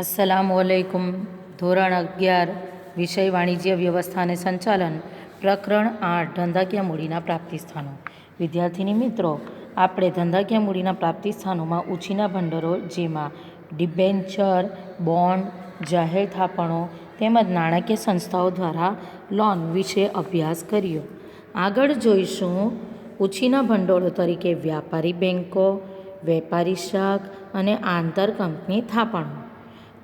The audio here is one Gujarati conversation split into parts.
અસલામુઅલૈકુમ. ધોરણ અગિયાર, વિષય વાણિજ્ય વ્યવસ્થાને સંચાલન, પ્રકરણ આઠ, ધંધાકીય મૂડીના પ્રાપ્તિ સ્થાનો વિદ્યાર્થીની મિત્રો, આપણે ધંધાકીય મૂડીના પ્રાપ્તિ સ્થાનોમાં ઉછીના ભંડોળો જેમાં ડિબેન્ચર, બોન્ડ, જાહેર થાપણો તેમજ નાણાકીય સંસ્થાઓ દ્વારા લોન વિશે અભ્યાસ કર્યો. આગળ જોઈશું ઉછીના ભંડોળો તરીકે વ્યાપારી બેન્કો વેપારી શાખ અને આંતર કંપની થાપણો.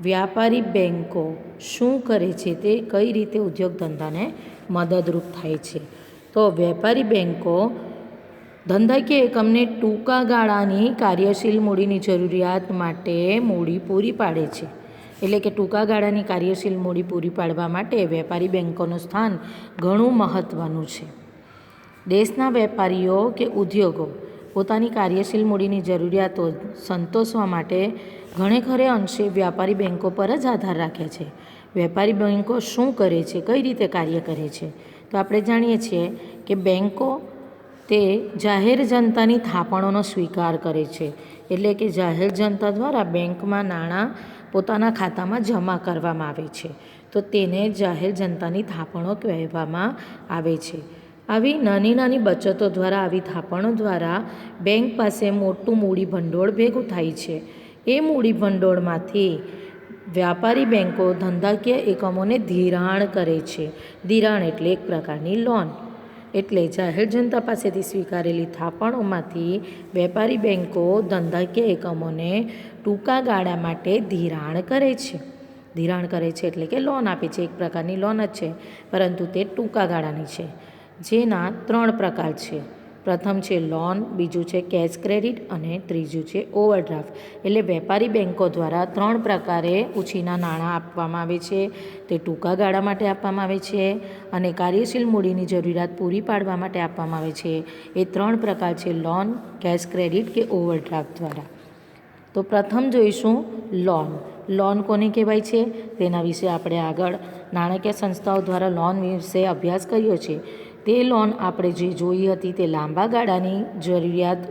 વ્યાપારી બેન્કો શું કરે છે તે કઈ રીતે ઉદ્યોગ ધંધાને મદદરૂપ થાય છે? તો વેપારી બેન્કો ધંધાકીય એકમને ટૂંકા ગાળાની કાર્યશીલ મૂડીની જરૂરિયાત માટે મૂડી પૂરી પાડે છે. એટલે કે ટૂંકા ગાળાની કાર્યશીલ મૂડી પૂરી પાડવા માટે વેપારી બેન્કોનું સ્થાન ઘણું મહત્ત્વનું છે. દેશના વેપારીઓ કે ઉદ્યોગો પોતાની કાર્યશીલ મૂડીની જરૂરિયાતો સંતોષવા માટે ઘણે ખરે અંશે વ્યાપારી બેન્કો પર જ આધાર રાખે છે. વેપારી બેન્કો શું કરે છે, કઈ રીતે કાર્ય કરે છે? તો આપણે જાણીએ છીએ કે બેન્કો તે જાહેર જનતાની થાપણોનો સ્વીકાર કરે છે. એટલે કે જાહેર જનતા દ્વારા બેંકમાં નાણાં પોતાના ખાતામાં જમા કરવામાં આવે છે. તો તેને જાહેર જનતાની થાપણો કહેવામાં આવે છે. આવી નાની નાની બચતો દ્વારા, આવી થાપણો દ્વારા બેંક પાસે મોટું મૂડી ભંડોળ ભેગું થાય છે. એ મૂડી ભંડોળમાંથી વ્યાપારી બેન્કો ધંધાકીય એકમોને ધિરાણ કરે છે. ધિરાણ એટલે એક પ્રકારની લોન. એટલે જાહેર જનતા પાસેથી સ્વીકારેલી થાપણોમાંથી વેપારી બેન્કો ધંધાકીય એકમોને ટૂંકા ગાળા માટે ધિરાણ કરે છે. ધિરાણ કરે છે એટલે કે લોન આપે છે. એક પ્રકારની લોન જ છે. પરંતુ તે ટૂંકા ગાળાની છે. જેના ત્રણ પ્રકાર છે. પ્રથમ છે લોન, બીજું છે કેશ ક્રેડિટ અને ત્રીજું છે ઓવરડ્રાફ્ટ. એટલે વેપારી બેન્કો દ્વારા ત્રણ પ્રકારે ઉછીના નાણાં આપવામાં આવે છે. તે ટૂંકા ગાળા માટે આપવામાં આવે છે અને કાર્યશીલ મૂડીની જરૂરિયાત પૂરી પાડવા માટે આપવામાં આવે છે. એ ત્રણ પ્રકાર છે લોન, કેશ ક્રેડિટ કે ઓવરડ્રાફ્ટ દ્વારા. તો પ્રથમ જોઈશું લોન. લોન કોને કહેવાય છે? તેના વિશે આપણે આગળ નાણાકીય સંસ્થાઓ દ્વારા લોન વિશે અભ્યાસ કર્યો છે. તે લોન આપણે જે જોઈ હતી તે લાંબા ગાળાની જરૂરિયાત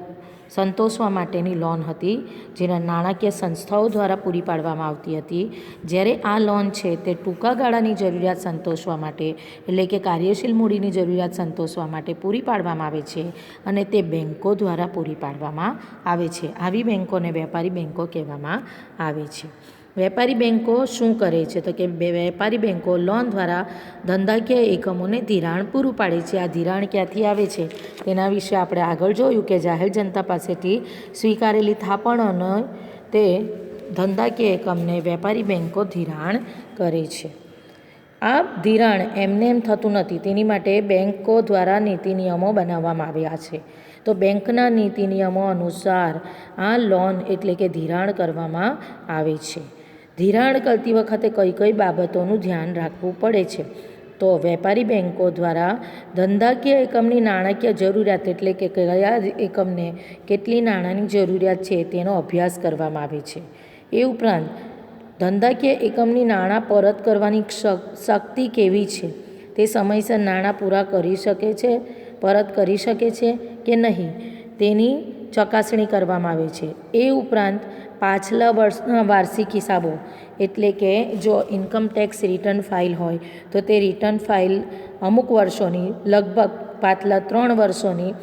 સંતોષવા માટેની લોન હતી, જેના નાણાકીય સંસ્થાઓ દ્વારા પૂરી પાડવામાં આવતી હતી. જ્યારે આ લોન છે તે ટૂંકા ગાળાની જરૂરિયાત સંતોષવા માટે, એટલે કે કાર્યશીલ મૂડીની જરૂરિયાત સંતોષવા માટે પૂરી પાડવામાં આવે છે અને તે બેન્કો દ્વારા પૂરી પાડવામાં આવે છે. આવી બેન્કોને વેપારી બેન્કો કહેવામાં આવે છે. વેપારી બેન્કો શું કરે છે? તો કે વેપારી બેન્કો લોન દ્વારા ધંધાકીય એકમોને ધિરાણ પૂરું પાડે છે. આ ધિરાણ ક્યાંથી આવે છે? તેના વિશે આપણે આગળ જોયું કે જાહેર જનતા પાસેથી સ્વીકારેલી થાપણોનો તે ધંધાકીય એકમને વેપારી બેન્કો ધિરાણ કરે છે. આ ધિરાણ એમને એમ થતું નથી. તેની માટે બેન્કો દ્વારા નીતિ નિયમો બનાવવામાં આવ્યા છે. તો બેંકના નીતિ નિયમો અનુસાર આ લોન એટલે કે ધિરાણ કરવામાં આવે છે. ધિરાણ કરતી વખતે કઈ કઈ બાબતોનું ધ્યાન રાખવું પડે છે? તો વેપારી બેન્કો દ્વારા ધંધાકીય એકમની નાણાકીય જરૂરિયાત એટલે કે કયા એકમને કેટલી નાણાંની જરૂરિયાત છે તેનો અભ્યાસ કરવામાં આવે છે. એ ઉપરાંત, ધંધાકીય એકમની નાણાં પરત કરવાની શક્તિ કેવી છે? તે સમયસર નાણાં પૂરા કરી શકે છે, પરત કરી શકે છે કે નહીં? તેની ચકાસણી કરવામાં આવે છે. એ ઉપરાંત પાછલા વર્ષના વાર્ષિક હિસાબો એટલે કે જો ઇન્કમ ટેક્સ રિટર્ન ફાઇલ હોય, તો તે રિટર્ન ફાઇલ અમુક વર્ષોની, લગભગ પાછલા ત્રણ વર્ષોની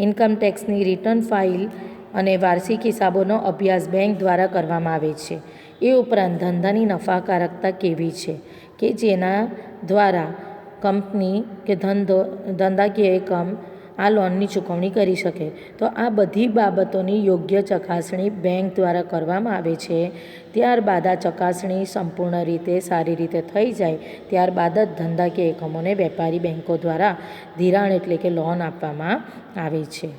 ઇન્કમ ટેક્સની રિટર્ન ફાઇલ અને વાર્ષિક હિસાબોનો અભ્યાસ બેંક દ્વારા કરવામાં આવે છે. એ ઉપરાંત ધંધાની નફાકારકતા કેવી છે? કે જેના દ્વારા કંપની કે ધંધો, ધંધાકીય એકમ આ લોનની ચૂકવણી કરી શકે. તો આ બધી બાબતોની યોગ્ય ચકાસણી બેંક દ્વારા કરવામાં આવે છે. ત્યારબાદ આ ચકાસણી સંપૂર્ણ રીતે સારી રીતે થઈ જાય, ત્યારબાદ જ ધંધાકીય એકમોને વેપારી બેન્કો દ્વારા ધિરાણ એટલે કે લોન આપવામાં આવે છે.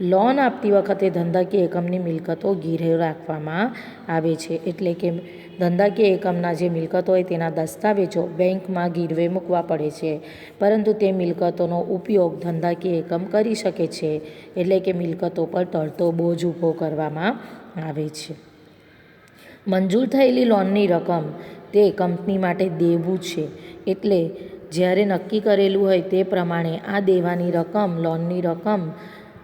લોન આપતી વખતે ધંધાકીય એકમની મિલકતો ગીરે રાખવામાં આવે છે. એટલે કે ધંધાકીય એકમના જે મિલકતો હોય તેના દસ્તાવેજો બેંકમાં ગીરવે મૂકવા પડે છે. પરંતુ તે મિલકતોનો ઉપયોગ ધંધાકીય એકમ કરી શકે છે. એટલે કે મિલકતો પર તરતો બોજ ઊભો કરવામાં આવે છે. મંજૂર થયેલી લોનની રકમ તે કંપની માટે દેવું છે. એટલે જ્યારે નક્કી કરેલું હોય તે પ્રમાણે આ દેવાની રકમ, લોનની રકમ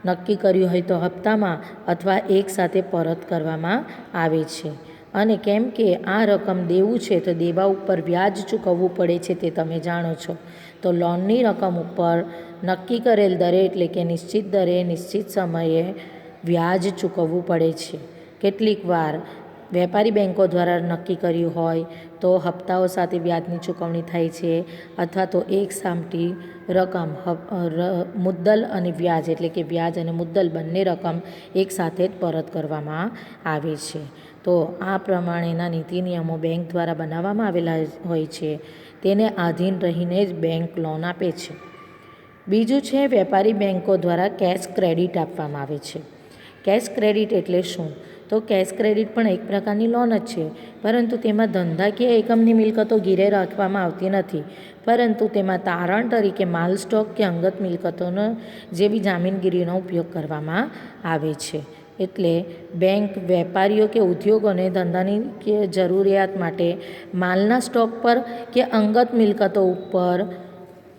નક્કી કર્યું હોય તો હપ્તામાં અથવા એકસાથે પરત કરવામાં આવે છે. અને કેમ કે આ રકમ દેવું છે તો દેવા ઉપર વ્યાજ ચૂકવવું પડે છે તે તમે જાણો છો. તો લોનની રકમ ઉપર નક્કી કરેલ દરે એટલે કે નિશ્ચિત દરે, નિશ્ચિત સમયે વ્યાજ ચૂકવવું પડે છે. કેટલીક વાર વેપારી બેન્કો દ્વારા નક્કી કર્યું હોય તો હપ્તાઓ સાથે વ્યાજની ચૂકવણી થાય છે અથવા તો એક સામટી રકમ મુદ્દલ અને વ્યાજ એટલે કે વ્યાજ અને મુદ્દલ બંને રકમ એકસાથે જ પરત કરવામાં આવે છે. તો આ પ્રમાણેના નીતિ નિયમો બેંક દ્વારા બનાવવામાં આવેલા હોય છે. તેને આધીન રહીને જ બેંક લોન આપે છે. બીજું છે વેપારી બેન્કો દ્વારા કેશ ક્રેડિટ આપવામાં આવે છે. કેશ ક્રેડિટ એટલે શું? તો કેશ ક્રેડિટ પણ એક પ્રકારની લોન જ છે. પરંતુ તેમાં ધંધાકીય એકમની મિલકતો ગીરે રાખવામાં આવતી નથી. પરંતુ તેમાં તારણ તરીકે માલ સ્ટોક કે અંગત મિલકતોનો જેવી જામીનગીરીનો ઉપયોગ કરવામાં આવે છે. એટલે બેંક વેપારીઓ કે ઉદ્યોગોને ધંધાની કે જરૂરિયાત માટે માલના સ્ટોક પર કે અંગત મિલકતો ઉપર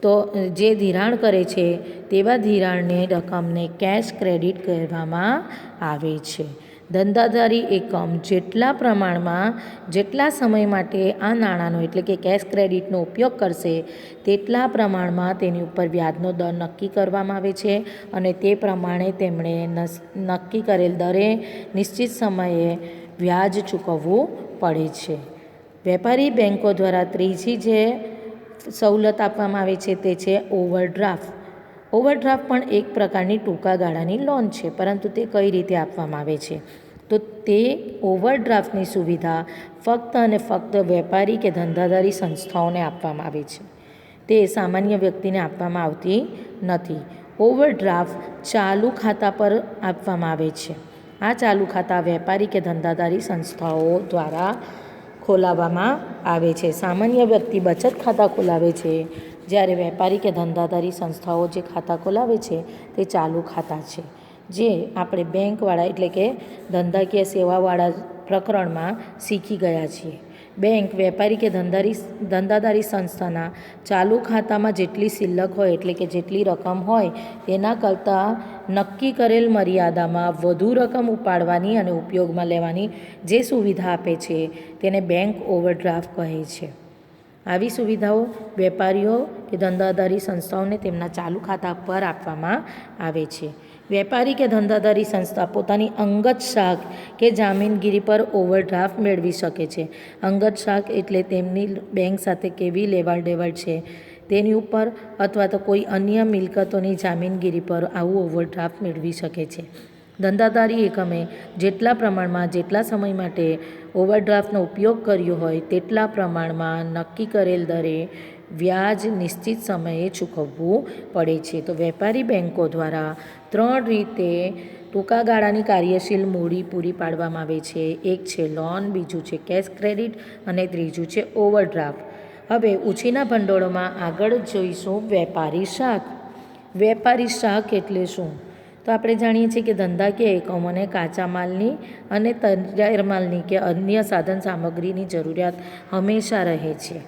તો જે ધિરાણ કરે છે, તેવા ધિરાણની રકમને કેશ ક્રેડિટ કહેવામાં આવે છે. ધંધાદારી એકમ જેટલા પ્રમાણમાં, જેટલા સમય માટે આ નાણાંનો એટલે કે કેશ ક્રેડિટનો ઉપયોગ કરશે, તેટલા પ્રમાણમાં તેની ઉપર વ્યાજનો દર નક્કી કરવામાં આવે છે અને તે પ્રમાણે તેમણે નક્કી કરેલ દરે નિશ્ચિત સમયે વ્યાજ ચૂકવવું પડે છે. વેપારી બેન્કો દ્વારા ત્રીજી જે સવલત આપવામાં આવે છે તે છે ઓવરડ્રાફ્ટ. ઓવરડ્રાફ્ટ પણ એક પ્રકારની ટૂંકા ગાળાની લોન છે, પરંતુ તે કઈ રીતે આપવામાં આવે છે? તો તે ઓવરડ્રાફ્ટની સુવિધા ફક્ત અને ફક્ત વેપારી કે ધંધાધારી સંસ્થાઓને આપવામાં આવે છે. તે સામાન્ય વ્યક્તિને આપવામાં આવતી નથી. ઓવરડ્રાફ્ટ ચાલુ ખાતા પર આપવામાં આવે છે. આ ચાલુ ખાતા વેપારી કે ધંધાધારી સંસ્થાઓ દ્વારા ખોલાવવામાં આવે છે. સામાન્ય વ્યક્તિ બચત ખાતા ખોલાવે છે. જ્યારે વેપારી કે ધંધાધારી સંસ્થાઓ જે ખાતા ખોલાવે છે, તે ચાલુ ખાતા છે. જે આપણે બેંકવાળા એટલે કે ધંધાકીય સેવાવાળા પ્રકરણમાં શીખી ગયા છીએ. બેંક વેપારી કે ધંધારી ધંધાદારી સંસ્થાના ચાલુ ખાતામાં જેટલી સિલ્લક હોય એટલે કે જેટલી રકમ હોય, તેના કરતાં નક્કી કરેલ મર્યાદામાં વધુ રકમ ઉપાડવાની અને ઉપયોગમાં લેવાની જે સુવિધા આપે છે, તેને બેંક ઓવરડ્રાફ્ટ કહે છે. આવી સુવિધાઓ વેપારીઓ કે ધંધાધારી સંસ્થાઓને તેમના ચાલુ ખાતા પર આપવામાં આવે છે. વેપારી કે ધંધાધારી સંસ્થા પોતાની અંગત શાખ કે જામીનગીરી પર ઓવરડ્રાફ્ટ મેળવી શકે છે. અંગત શાખ એટલે તેમની બેંક સાથે કેવી લેવાડ દેવાડ છે, તેની ઉપર અથવા તો કોઈ અન્ય મિલકતોની જામીનગીરી પર આવું ઓવરડ્રાફ્ટ મેળવી શકે છે. ધંધાધારી એકમે જેટલા પ્રમાણમાં, જેટલા સમય માટે ઓવરડ્રાફ્ટનો ઉપયોગ કર્યો હોય તેટલા પ્રમાણમાં નક્કી કરેલ દરે વ્યાજ નિશ્ચિત સમયે ચૂકવવું પડે છે. તો વેપારી બેન્કો દ્વારા ત્રણ રીતે ટૂંકા ગાળાની કાર્યશીલ મૂડી પૂરી પાડવામાં આવે છે. એક છે લોન, બીજું છે કેશ ક્રેડિટ અને ત્રીજું છે ઓવરડ્રાફ્ટ. હવે ઉછીના ભંડોળોમાં આગળ જોઈશું વેપારી શાખ. વેપારી શાખ એટલે શું? તો આપણે જાણીએ છીએ કે ધંધાકીય એકમોને કાચા માલની અને તૈયાર માલની કે અન્ય સાધન સામગ્રીની જરૂરિયાત હંમેશા રહે છે.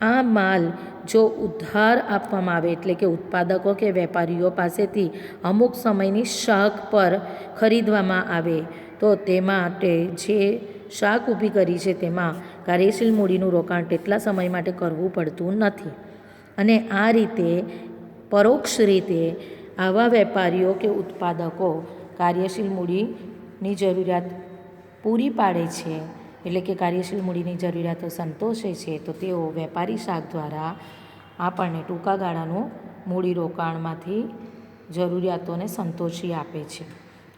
આ માલ જો ઉધાર આપવામાં આવે એટલે કે ઉત્પાદકો કે વેપારીઓ પાસેથી અમુક સમયની શાક પર ખરીદવામાં આવે, તો તે માટે જે શાક ઊભી કરી છે તેમાં કાર્યશીલ મૂડીનું રોકાણ તેટલા સમય માટે કરવું પડતું નથી. અને આ રીતે પરોક્ષ રીતે આવા વેપારીઓ કે ઉત્પાદકો કાર્યશીલ મૂડીની જરૂરિયાત પૂરી પાડે છે, એટલે કે કાર્યશીલ મૂડીની જરૂરિયાતો સંતોષે છે, તો તેઓ વેપારી શાખ દ્વારા આપણને ટૂંકા ગાળાનું મૂડી રોકાણમાંથી જરૂરિયાતોને સંતોષી આપે છે.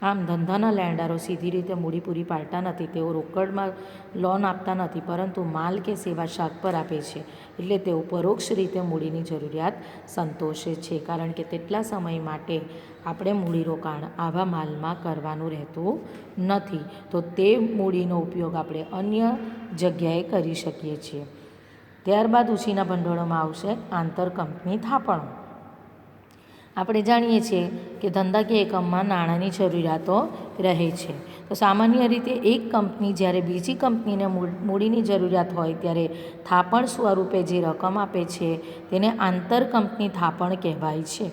આમ ધંધાના લેણદારો સીધી રીતે મૂડી પૂરી પાડતા નથી, તેઓ રોકડમાં લોન આપતા નથી, પરંતુ માલ કે સેવા શાક પર આપે છે. એટલે તેઓ પરોક્ષ રીતે મૂડીની જરૂરિયાત સંતોષે છે, કારણ કે તેટલા સમય માટે આપણે મૂડીરોકાણ આવા માલમાં કરવાનું રહેતું નથી. તો તે મૂડીનો ઉપયોગ આપણે અન્ય જગ્યાએ કરી શકીએ છીએ. ત્યારબાદ ઉછીના ભંડોળોમાં આવશે આંતર કંપની થાપણો. આપણે જાણીએ છીએ કે ધંધાકીય એકમમાં નાણાંની જરૂરિયાતો રહે છે. તો સામાન્ય રીતે એક કંપની જ્યારે બીજી કંપનીને મૂડીની જરૂરિયાત હોય ત્યારે થાપણ સ્વરૂપે જે રકમ આપે છે તેને આંતર કંપની થાપણ કહેવાય છે.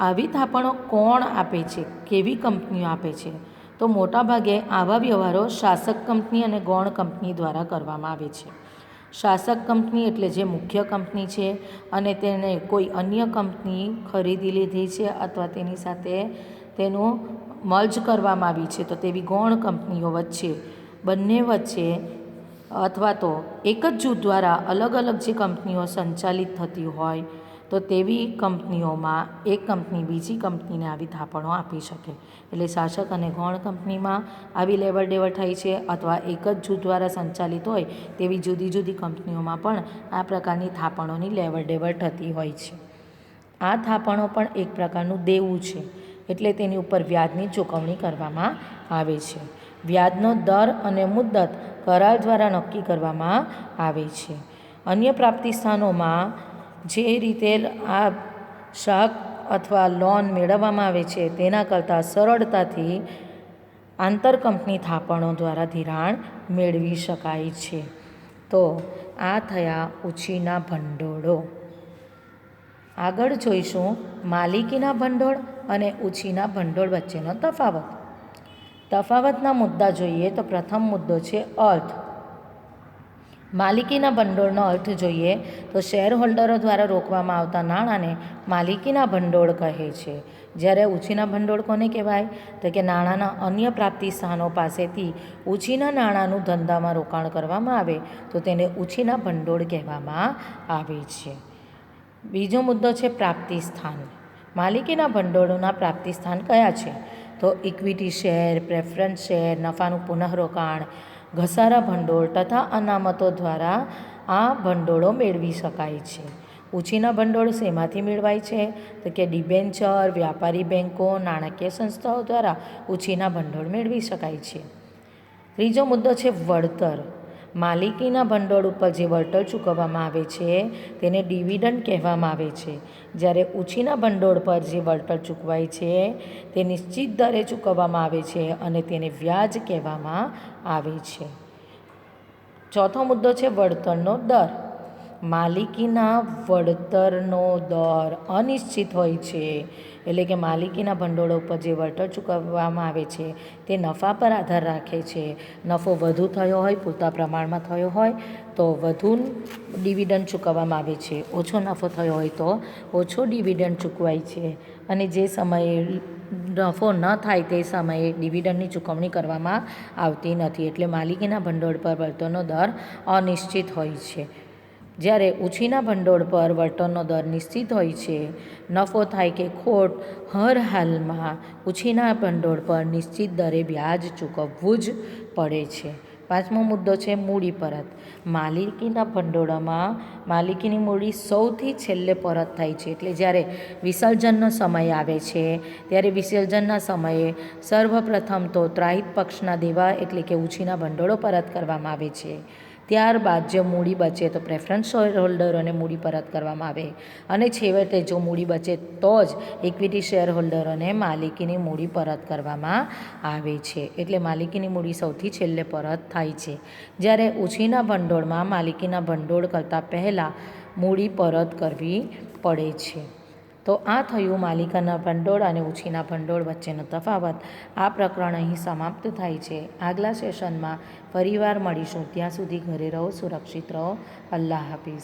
આવી થાપણો કોણ આપે છે? કેવી કંપનીઓ આપે છે? તો મોટાભાગે આવા વ્યવહારો શાસક કંપની અને ગૌણ કંપની દ્વારા કરવામાં આવે છે. શાસક કંપની એટલે જે મુખ્ય કંપની છે અને તેને કોઈ અન્ય કંપની ખરીદી લીધી છે અથવા તેની સાથે તેનું મર્જ કરવામાં આવી છે, તો તેવી ગૌણ કંપનીઓ વચ્ચે, બંને વચ્ચે અથવા તો એક જ જૂથ દ્વારા અલગ અલગ જે કંપનીઓ સંચાલિત થતી હોય તો તેવી કંપનીઓમાં એક કંપની બીજી કંપનીને આવી થાપણો આપી શકે. એટલે શાસક અને ગૌણ કંપનીમાં આવી લેવડ દેવડ થાય છે અથવા એક જ જૂથ દ્વારા સંચાલિત હોય તેવી જુદી જુદી કંપનીઓમાં પણ આ પ્રકારની થાપણોની લેવડ દેવડ થતી હોય છે. આ થાપણો પણ એક પ્રકારનું દેવું છે, એટલે તેની ઉપર વ્યાજની ચૂકવણી કરવામાં આવે છે. વ્યાજનો દર અને મુદ્દત કરાર દ્વારા નક્કી કરવામાં આવે છે. અન્ય પ્રાપ્તિ સ્થાનોમાં જે રીતે આ શાક અથવા લોન મેળવવામાં આવે છે, તેના કરતાં સરળતાથી આંતર કંપની થાપણો દ્વારા ધિરાણ મેળવી શકાય છે. તો આ થયા ઉછીના ભંડોળો. આગળ જોઈશું માલિકીના ભંડોળ અને ઉછીના ભંડોળ વચ્ચેનો તફાવત. તફાવતના મુદ્દા જોઈએ તો પ્રથમ મુદ્દો છે અર્થ. માલિકીના ભંડોળનો અર્થ જોઈએ તો શેર હોલ્ડરો દ્વારા રોકવામાં આવતા નાણાંને માલિકીના ભંડોળ કહે છે. જ્યારે ઉછીના ભંડોળ કોને કહેવાય? તો કે નાણાંના અન્ય પ્રાપ્તિ સ્થાનો પાસેથી ઉછીના નાણાંનું ધંધામાં રોકાણ કરવામાં આવે તો તેને ઉછીના ભંડોળ કહેવામાં આવે છે. બીજો મુદ્દો છે પ્રાપ્તિ સ્થાન. માલિકીના ભંડોળોના પ્રાપ્તિ સ્થાન કયા છે? તો ઇક્વિટી શેર, પ્રેફરન્સ શેર, નફાનું પુનઃરોકાણ ઘસારા ભંડોળ તથા અનામતો દ્વારા આ ભંડોળો મેળવી શકાય છે. ઉછીના ભંડોળ શેમાંથી મેળવાય છે? તો કે ડિબેન્ચર, વ્યાપારી બેન્કો નાણાકીય સંસ્થાઓ દ્વારા ઉછીના ભંડોળ મેળવી શકાય છે. ત્રીજો મુદ્દો છે વળતર. માલિકીના ભંડોળ ઉપર જે વળતર ચૂકવવામાં આવે છે, તેને ડિવિડન્ડ કહેવામાં આવે છે. જ્યારે ઉછીના ભંડોળ પર જે વળતર ચૂકવાય છે, તે નિશ્ચિત દરે ચૂકવવામાં આવે છે અને તેને વ્યાજ કહેવામાં આવે છે. ચોથો મુદ્દો છે વળતરનો દર. માલિકીના વળતરનો દર અનિશ્ચિત હોય છે. એટલે કે માલિકીના ભંડોળો ઉપર જે વળતર ચૂકવવામાં આવે છે, તે નફા પર આધાર રાખે છે. નફો વધુ થયો હોય, પૂરતા પ્રમાણમાં થયો હોય, તો વધુ ડિવિડન્ડ ચૂકવવામાં આવે છે. ઓછો નફો થયો હોય, તો ઓછો ડિવિડન્ડ ચૂકવાય છે. અને જે સમયે નફો ન થાય, તે સમયે ડિવિડન્ડની ચૂકવણી કરવામાં આવતી નથી. એટલે માલિકીના ભંડોળ પર વળતરનો દર અનિશ્ચિત હોય છે. જ્યારે ઉછીના ભંડોળ પર વળતરનો દર નિશ્ચિત હોય છે, નફો થાય કે ખોટ, હર હાલમાં ઉછીના ભંડોળ પર નિશ્ચિત દરે વ્યાજ ચૂકવવું જ પડે છે. પાંચમો મુદ્દો છે મૂડી પરત. માલિકીના ભંડોળમાં માલિકીની મૂડી સૌથી છેલ્લે પરત થાય છે, એટલે જ્યારે વિસર્જનનો સમય આવે છે, ત્યારે વિસર્જનના સમયે સર્વપ્રથમ તો ત્રાહિત પક્ષના દેવા એટલે કે ઉછીના ભંડોળો પરત કરવામાં આવે છે. ત્યારબાદ જે મૂડી બચે તો પ્રેફરન્સ શેર હોલ્ડરોને મૂડી પરત કરવામાં આવે. અને છેવટે જો મૂડી બચે તો જ ઇક્વિટી શેર હોલ્ડરોને માલિકીની મૂડી પરત કરવામાં આવે છે. એટલે માલિકીની મૂડી સૌથી છેલ્લે પરત થાય છે. જ્યારે ઓછીના ભંડોળમાં માલિકીના ભંડોળ કરતાં પહેલાં મૂડી પરત કરવી પડે છે. તો આ થયું માલિકાના ભંડોળ અને ઉછીના ભંડોળ વચ્ચેનો તફાવત. આ પ્રકરણ અહીં સમાપ્ત થાય છે. આગલા સેશનમાં ફરીવાર મળીશું. ત્યાં સુધી ઘરે રહો, સુરક્ષિત રહો. અલ્લાહ હાફિઝ.